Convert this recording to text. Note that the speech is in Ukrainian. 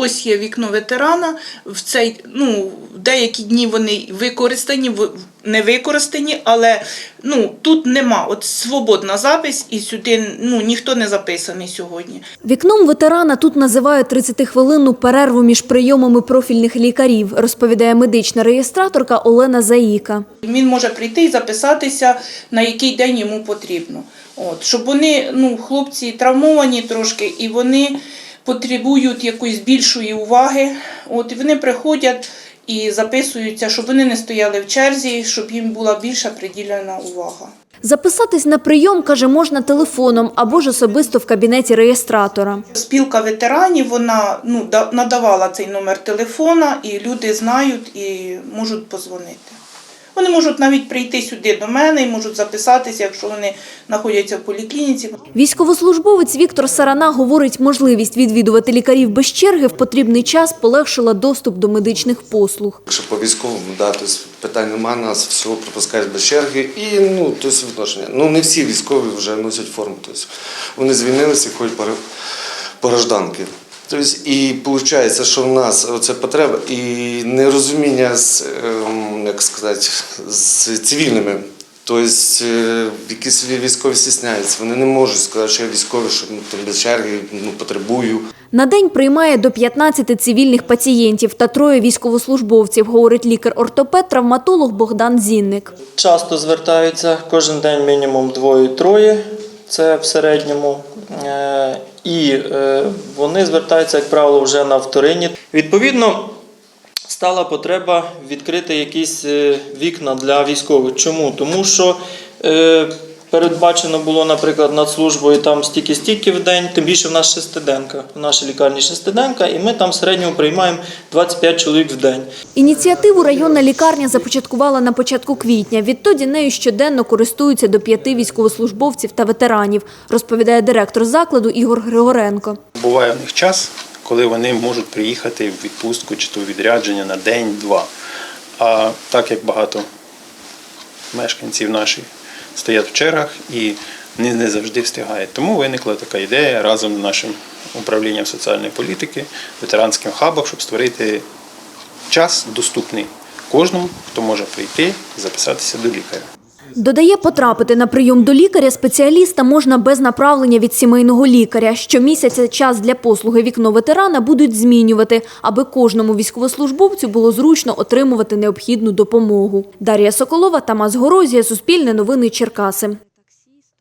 ось є вікно ветерана. В цей ну в деякі дні вони використані, не використані, але ну тут нема. От свободна запись, і сюди ну ніхто не записаний сьогодні. Вікном ветерана тут називають 30-хвилинну перерву між прийомами профільних лікарів, розповідає медична реєстраторка Олена Заїка. Він може прийти і записатися, на який день йому потрібно. От, щоб вони, ну, хлопці травмовані трошки, і вони потребують якоїсь більшої уваги. От, і вони приходять і записуються, щоб вони не стояли в черзі, щоб їм була більша приділена увага. Записатись на прийом, каже, можна телефоном або ж особисто в кабінеті реєстратора. Спілка ветеранів вона ну, да- надавала цей номер телефона, і люди знають і можуть позвонити. Вони можуть навіть прийти сюди до мене і можуть записатися, якщо вони знаходяться в поліклініці. Військовослужбовець Віктор Сарана говорить, можливість відвідувати лікарів без черги в потрібний час полегшила доступ до медичних послуг. Якщо по військовому, да, тобто питань немає, нас всього пропускають без черги і ну, тобто відношення. Ну не всі військові вже носять форму. Тобто вони звільнилися і ходять по, по гражданки. Тобто, і виходить, що в нас оця потреба і нерозуміння з, ем, як сказати, з цивільними. Тобто е, якісь військові стісняються, вони не можуть сказати, що я військовий, що ну, там без черги ну, потребую. На день приймає до 15 цивільних пацієнтів та троє військовослужбовців, говорить лікар-ортопед, травматолог Богдан Зінник. Часто звертаються кожен день мінімум двоє-троє, це в середньому. Е, І е, вони звертаються, як правило, вже на вторинні. Відповідно, стала потреба відкрити якісь е, вікна для військових. Чому? Тому що е, передбачено було, наприклад, над службою там стільки-стільки в день, тим більше в нас шестиденка, в нашій лікарні шестиденка, і ми там в середньому приймаємо 25 чоловік в день. Ініціативу районна лікарня започаткувала на початку квітня. Відтоді нею щоденно користуються до п'яти військовослужбовців та ветеранів, розповідає директор закладу Ігор Григоренко. Буває в них час, коли вони можуть приїхати в відпустку чи то відрядження на день-два. А так як багато мешканців наших стоять в чергах і не, не завжди встигають. Тому виникла така ідея разом з нашим управлінням соціальної політики, ветеранським хабом, щоб створити час доступний кожному, хто може прийти і записатися до лікаря. Додає, потрапити на прийом до лікаря-спеціаліста можна без направлення від сімейного лікаря. Щомісяця час для послуги вікно ветерана будуть змінювати, аби кожному військовослужбовцю було зручно отримувати необхідну допомогу. Дар'я Соколова, Тамас Горозія, Суспільне новини Черкаси.